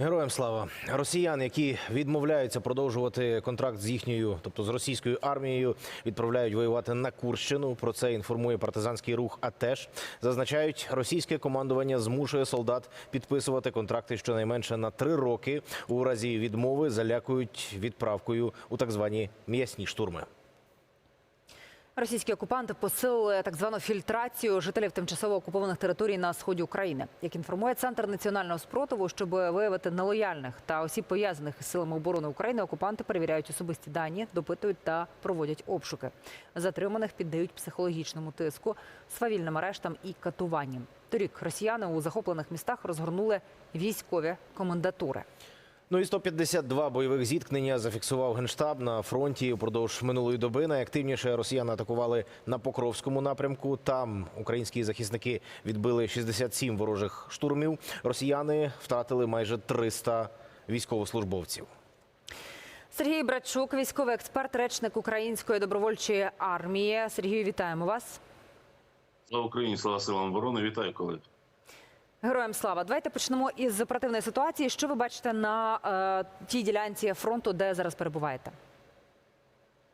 Героям слава росіян, які відмовляються продовжувати контракт з їхньою, тобто з російською армією, відправляють воювати на Курщину. Про це інформує партизанський рух. АТЕШ. зазначають, російське командування змушує солдат підписувати контракти щонайменше на три роки. У разі відмови залякують відправкою у так звані м'ясні штурми. Російські окупанти посилили так звану фільтрацію жителів тимчасово окупованих територій на сході України. Як інформує центр національного спротиву, щоб виявити нелояльних та осіб пов'язаних із силами оборони України, окупанти перевіряють особисті дані, допитують та проводять обшуки. Затриманих піддають психологічному тиску, свавільним арештам і катуванням. Торік росіяни у захоплених містах розгорнули військові комендатури. Ну і 152 бойових зіткнення зафіксував генштаб на фронті упродовж минулої доби. Найактивніше росіяни атакували на Покровському напрямку. Там українські захисники відбили 67 ворожих штурмів. Росіяни втратили майже 300 військовослужбовців. Сергій Братчук, військовий експерт, речник української добровольчої армії. Сергію, вітаємо вас. Слава Україні, слава силам оборони. Вітаю колеги. Героям слава. Давайте почнемо із оперативної ситуації. Що ви бачите на е, тій ділянці фронту, де зараз перебуваєте?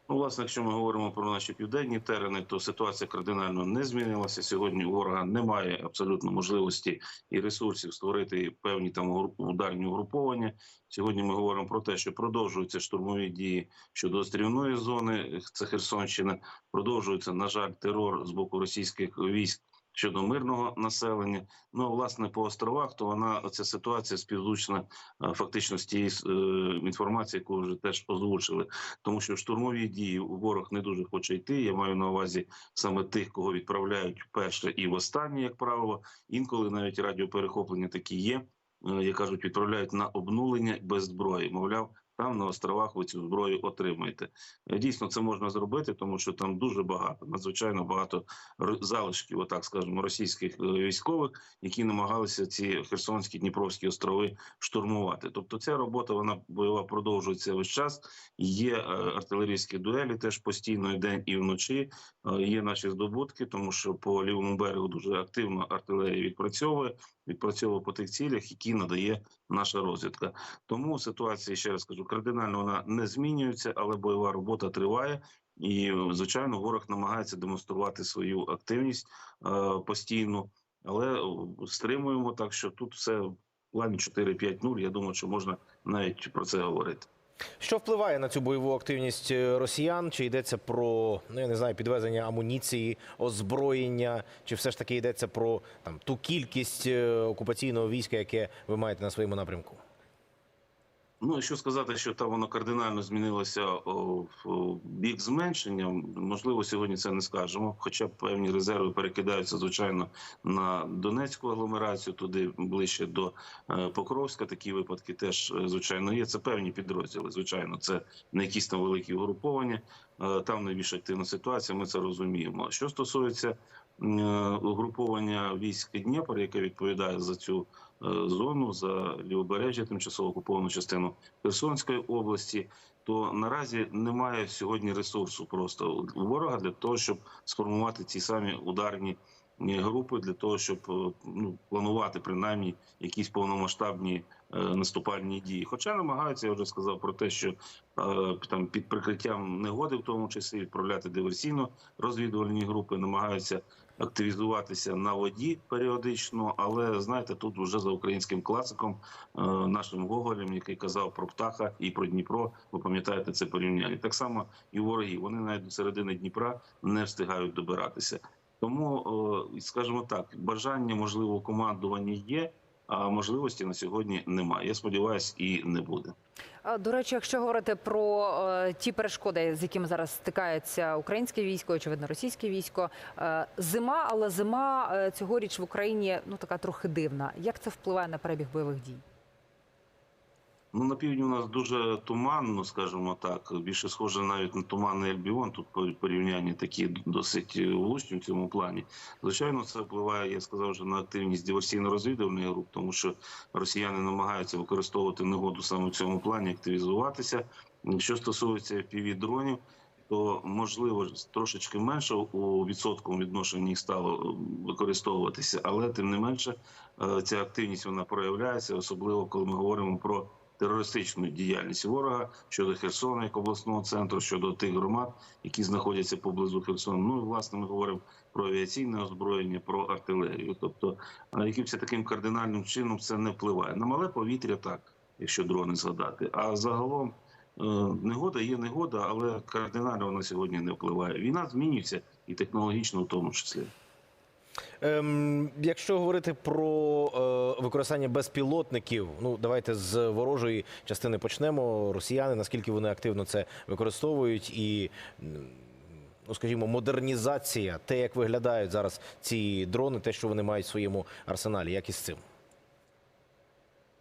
Ну, власне, якщо ми говоримо про наші південні терени, то ситуація кардинально не змінилася. Сьогодні у ворога немає абсолютно можливості і ресурсів створити певні там ударні угруповання. Сьогодні ми говоримо про те, що продовжуються штурмові дії щодо острівної зони. Це Херсонщина. Продовжується, на жаль, терор з боку російських військ. Щодо мирного населення, ну а власне по островах, то вона ця ситуація співзвучна фактично з тієї е, інформації, яку вже теж озвучили, тому що штурмові дії ворог не дуже хоче йти. Я маю на увазі саме тих, кого відправляють вперше і востаннє, як правило. Інколи навіть радіоперехоплення такі є. е, Як кажуть, відправляють на обнулення без зброї. Мовляв, там на островах ви цю зброю отримаєте. Е, Дійсно, це можна зробити, тому що там дуже багато, надзвичайно багато залишків, отак скажемо, російських е, військових, які намагалися ці Херсонські Дніпровські острови штурмувати. Тобто, ця робота вона бойова продовжується весь час. Є е, артилерійські дуелі теж постійно і день і вночі. Є наші здобутки, тому що по лівому берегу дуже активно артилерія відпрацьовує, відпрацьовує по тих цілях, які надає наша розвідка. Тому ситуація ще раз кажу, кардинально вона не змінюється, але бойова робота триває. І звичайно, ворог намагається демонструвати свою активність е, постійно, але е, стримуємо так, що тут все в плані 4-5-0. Я думаю, що можна навіть про це говорити. Що впливає на цю бойову активність е, росіян? Чи йдеться про ну я не знаю підвезення амуніції, озброєння, чи все ж таки йдеться про там ту кількість е, окупаційного війська, яке ви маєте на своєму напрямку? Ну, що сказати, що там воно кардинально змінилося в бік зменшення, можливо, сьогодні це не скажемо. Хоча певні резерви перекидаються, звичайно, на Донецьку агломерацію, туди ближче до е, Покровська. Такі випадки теж, е, звичайно, є. Це певні підрозділи. Звичайно, це не якісь там великі угруповання. Е, Там найбільш активна ситуація, ми це розуміємо. Що стосується е, угруповання військ Дніпр, яке відповідає за цю е, зону за лівобережжя, тимчасово окуповану частину Херсонської області, то наразі немає сьогодні ресурсу просто ворога для того, щоб сформувати ці самі ударні групи, для того, щоб ну, планувати принаймні якісь повномасштабні наступальні дії. Хоча намагаються, я вже сказав про те, що е, там під прикриттям негоди, в тому числі відправляти диверсійно розвідувальні групи, намагаються активізуватися на воді періодично, але знаєте, тут вже за українським класиком, е, нашим Гоголем, який казав про птаха і про Дніпро. Ви пам'ятаєте це порівняння? Так само і вороги. Вони навіть до середини Дніпра не встигають добиратися. Тому, е, скажімо так, бажання можливо командування є. А можливості на сьогодні немає. Я сподіваюся, і не буде. До речі, якщо говорити про е, ті перешкоди, з якими зараз стикається українське військо, очевидно, російське військо, е, зима, але зима е, цьогоріч в Україні ну така трохи дивна. Як це впливає на перебіг бойових дій? Ну на півдні у нас дуже туманно, скажімо так. Більше схоже навіть на туманний Альбіон. Тут порівняння такі досить влучні в цьому плані. Звичайно, це впливає, я сказав вже на активність диверсійно-розвідувальних груп, тому що росіяни намагаються використовувати негоду саме в цьому плані, активізуватися. Що стосується півдронів, то можливо трошечки менше у відсотковому відношенні їх стало е, використовуватися, але тим не менше е, ця активність вона проявляється, особливо коли ми говоримо про терористичну діяльність ворога щодо Херсона як обласного центру, щодо тих громад, які знаходяться поблизу Херсона. Ну і власне ми говоримо про авіаційне озброєння, про артилерію. Тобто, е, якимось таким кардинальним чином це не впливає на мале повітря, так якщо дрони згадати. А загалом е, негода є негода, але кардинально вона сьогодні не впливає. Війна змінюється і технологічно в тому числі. Ем, якщо говорити про е, використання безпілотників, ну давайте з ворожої частини почнемо. Росіяни, наскільки вони активно це використовують, і ну скажімо, модернізація, те, як виглядають зараз ці дрони, те, що вони мають в своєму арсеналі, як із цим.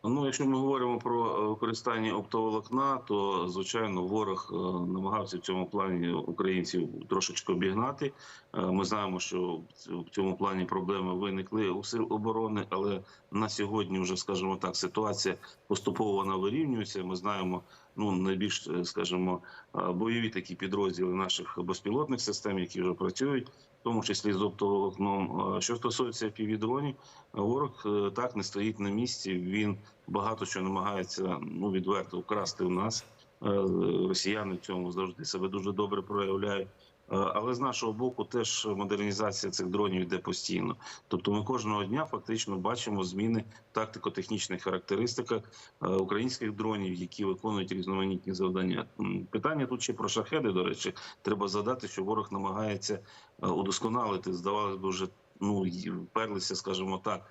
Ну, якщо ми говоримо про е, використання оптоволокна, то звичайно ворог е, намагався в цьому плані українців трошечки обігнати. Е, Ми знаємо, що в цьому плані проблеми виникли у сил оборони, але на сьогодні вже скажімо так, ситуація поступово вона вирівнюється. Ми знаємо. Ну, найбільш, е, скажімо, е, бойові такі підрозділи наших безпілотних систем, які вже працюють, в тому числі з оптоволокном. Е, Що стосується півдронів, ворог так не стоїть на місці. Він багато що намагається ну відверто вкрасти в нас. Росіяни в цьому завжди себе дуже добре проявляють. Е, Але з нашого боку теж модернізація цих дронів йде постійно. Тобто, ми кожного дня фактично бачимо зміни тактико-технічних характеристиках е, українських дронів, які виконують різноманітні завдання. Питання тут ще про шахеди. До речі, треба задати, що ворог намагається е, удосконалити. Здавалось би, вже ну вперлися, скажімо так,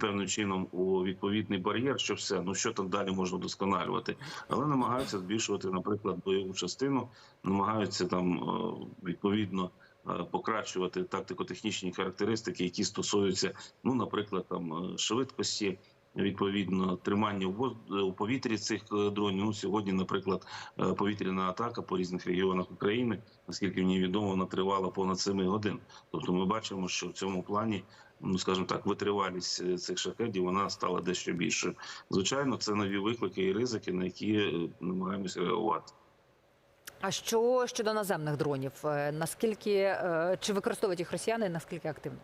певним чином у відповідний бар'єр, що все, ну що там далі можна вдосконалювати, але намагаються збільшувати, наприклад, бойову частину, намагаються там е, відповідно. е, Покращувати тактико-технічні характеристики, які стосуються, ну, наприклад, там е, швидкості, відповідно тримання у повітрі цих е, дронів. Ну сьогодні, наприклад, е, повітряна атака по різних регіонах України, наскільки мені відомо, вона тривала понад 7 годин. Тобто, ми бачимо, що в цьому плані, ну скажімо так, витривалість е, цих шахедів вона стала дещо більше. Звичайно, це нові виклики і ризики, на які е, намагаємося реагувати. А що щодо наземних дронів? Е, Наскільки е, чи використовують їх росіяни? Наскільки активно?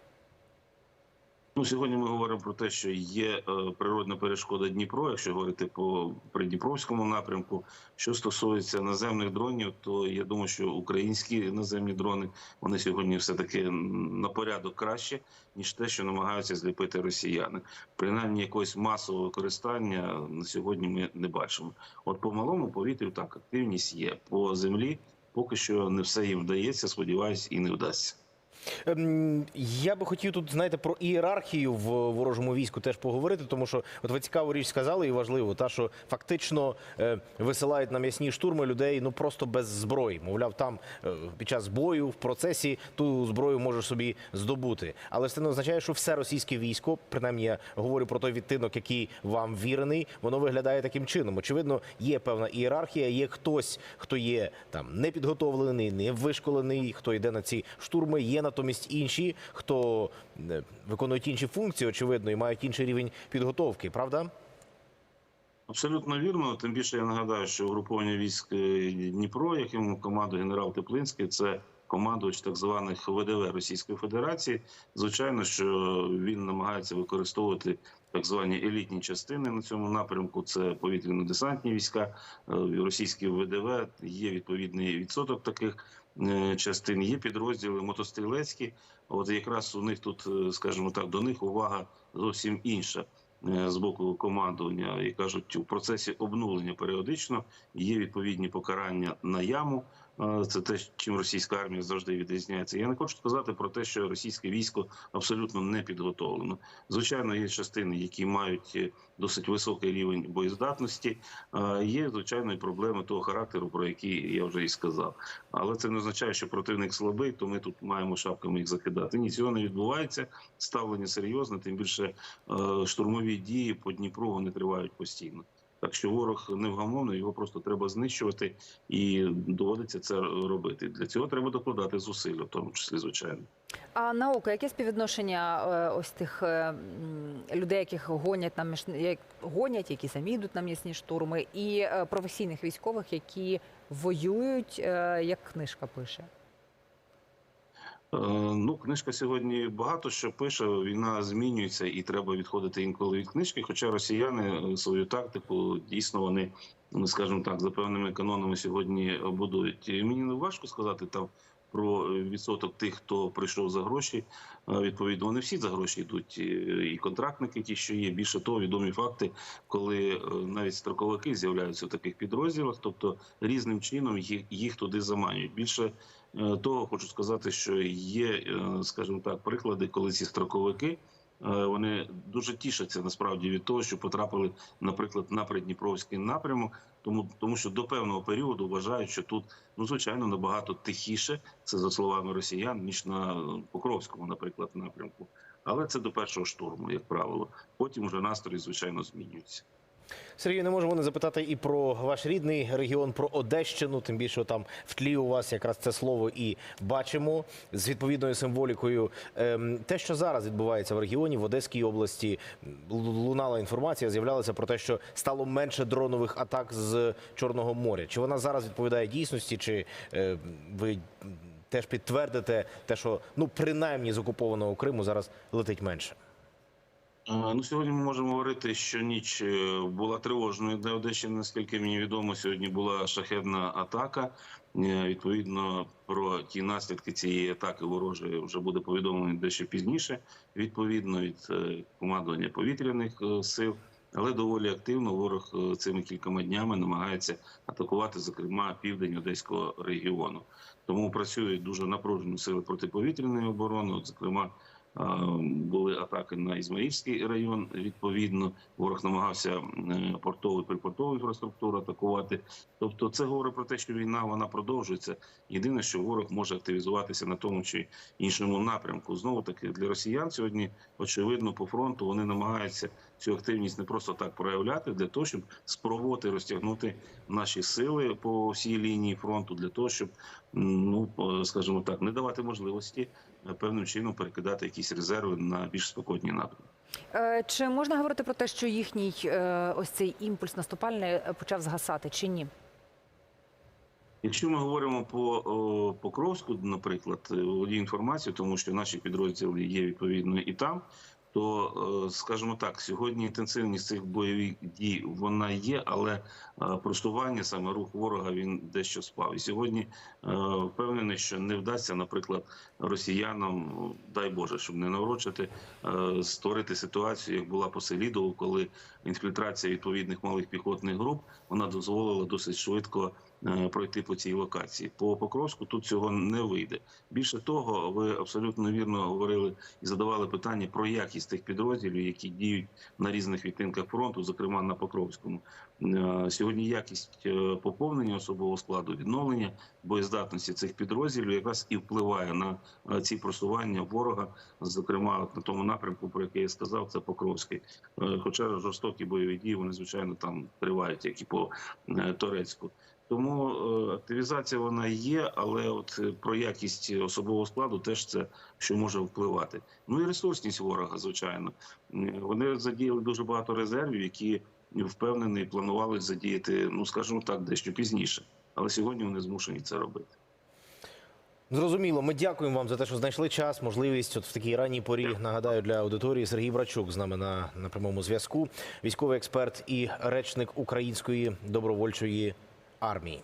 Ну, сьогодні ми говоримо про те, що є е, природна перешкода Дніпро, якщо говорити по придніпровському напрямку. Що стосується наземних дронів, то я думаю, що українські наземні дрони вони сьогодні все таки на порядок краще, ніж те, що намагаються зліпити росіяни. Принаймні якогось масового використання на сьогодні ми не бачимо. От по малому повітрю так активність є по землі. Поки що не все їм вдається. Сподіваюсь, і не вдасться. Ем, Я би хотів тут, знаєте, про ієрархію в ворожому війську теж поговорити, тому що от ви цікаву річ сказали і важливо, та що фактично е, висилають на м'ясні штурми людей ну просто без зброї. Мовляв, там е, під час бою в процесі ту зброю можеш собі здобути. Але це не означає, що все російське військо, принаймні я говорю про той відтинок, який вам вірений, воно виглядає таким чином. Очевидно, є певна ієрархія, є хтось, хто є там непідготовлений, не вишколений, хто йде на ці штурми. Є натомість інші, хто е, виконують інші функції, очевидно, і мають інший рівень підготовки. Правда? Абсолютно вірно. Тим більше я нагадаю, що угруповання військ е, Дніпро, яким командує генерал Теплинський, це командувач так званих ВДВ Російської Федерації. Звичайно, що він намагається використовувати так звані елітні частини на цьому напрямку. Це повітряно-десантні війська, е, російські ВДВ. Є відповідний відсоток таких частин. Є підрозділи мотострілецькі. От якраз у них тут, е, скажімо так, до них увага зовсім інша е, з боку командування, і кажуть, у процесі обнулення періодично є відповідні покарання на яму. Е, Це те, чим російська армія завжди відрізняється. Я не хочу сказати про те, що російське військо абсолютно не підготовлено. Звичайно, є частини, які мають е, досить високий рівень боєздатності. Е, Є звичайно і проблеми того характеру, про які я вже і сказав. Але це не означає, що противник слабий, то ми тут маємо шапками їх закидати. Ні, цього не відбувається. Ставлення серйозне, тим більше штурмові дії по Дніпру вони тривають постійно. Так що ворог невгамовний, його просто треба знищувати і доводиться це робити. Для цього треба докладати зусилля, в тому числі звичайно. А наука, яке співвідношення е, ось тих е, людей, яких гонять на між гонять, які самі йдуть на м'ясні штурми, і е, професійних військових, які воюють, як книжка пише? Е, Ну, книжка сьогодні багато що пише. Війна змінюється, і треба відходити інколи від книжки. Хоча росіяни е, свою тактику дійсно вони, ну, скажімо так, за певними канонами сьогодні будують. І Мені не важко сказати там про е, відсоток тих, хто прийшов за гроші. Відповідно, вони всі за гроші йдуть. І- контрактники, ті, що є. Більше того, відомі факти, коли навіть строковики з'являються в таких підрозділах, тобто різним чином їх, їх туди заманюють. Більше того хочу сказати, що є, е, скажімо так, приклади, коли ці строковики е, вони дуже тішаться насправді від того, що потрапили, наприклад, на Придніпровський напрямок, тому тому що до певного періоду вважають, що тут ну звичайно набагато тихіше, це за словами росіян, ніж на Покровському, наприклад, напрямку. Але це до першого штурму, як правило. Потім вже настрої, звичайно, змінюються. Сергій, не можемо не запитати і про ваш рідний регіон, про Одещину. Тим більше там в тлі у вас якраз це слово і бачимо з відповідною символікою. Ем, Те, що зараз відбувається в регіоні, в Одеській області, лунала інформація, з'являлася про те, що стало менше дронових атак з Чорного моря. Чи вона зараз відповідає дійсності, чи е, ви теж підтвердите те, що ну принаймні з окупованого Криму зараз летить менше? Е, Ну, сьогодні ми можемо говорити, що ніч е, була тривожною для Одещини. Наскільки мені відомо, сьогодні була шахедна атака. Е, Відповідно, про ті наслідки цієї атаки ворожої вже буде повідомлено дещо пізніше. Відповідно від командування повітряних сил. Але доволі активно ворог цими кількома днями намагається атакувати, зокрема, південь одеського регіону. Тому працюють дуже напружені сили протиповітряної оборони. От, зокрема, були атаки на Ізмаїльський район. Відповідно, ворог намагався портову і припортову інфраструктуру атакувати. Тобто, це говорить про те, що війна вона продовжується. Єдине, що ворог може активізуватися на тому чи іншому напрямку. Знову таки для росіян сьогодні очевидно по фронту вони намагаються цю активність не просто так проявляти для того, щоб спробувати розтягнути наші сили по всій лінії фронту, для того, щоб ну скажімо так, не давати можливості е, певним чином перекидати якісь резерви на більш спокійні напрямки. Е, Чи можна говорити про те, що їхній е, ось цей імпульс наступальний почав згасати, чи ні? Якщо ми говоримо по Покровську, наприклад, володію інформацією, тому що наші підрозділи є відповідно і там. То е, скажімо так, сьогодні інтенсивність цих бойових дій вона є, але е, просування саме рух ворога він дещо спав. І сьогодні е, впевнений, що не вдасться, наприклад, росіянам, дай Боже, щоб не наврочити, створити ситуацію, як була по Селідову, коли інфільтрація відповідних малих піхотних груп вона дозволила досить швидко пройти по цій локації. По Покровську тут цього не вийде. Більше того, ви абсолютно вірно говорили і задавали питання про якість тих підрозділів, які діють на різних відтинках фронту, зокрема на Покровському. Е, Сьогодні якість е, поповнення особового складу, відновлення боєздатності цих підрозділів якраз і впливає на е, ці просування ворога, зокрема на тому напрямку, про який я сказав, це Покровський. Е, Хоча жорстокі бойові дії вони звичайно там тривають, як і по е, Торецьку. Тому е, активізація вона є, але от е, про якість особового складу теж це що може впливати. Ну і ресурсність ворога, звичайно. Вони задіяли дуже багато резервів, які впевнений планували задіяти, ну скажімо так, дещо пізніше. Але сьогодні вони змушені це робити. Зрозуміло, ми дякуємо вам за те, що знайшли час, можливість от в такій ранній порі. Нагадаю для аудиторії Сергій Брачук з нами на, на прямому зв'язку. Військовий експерт і речник української добровольчої армії.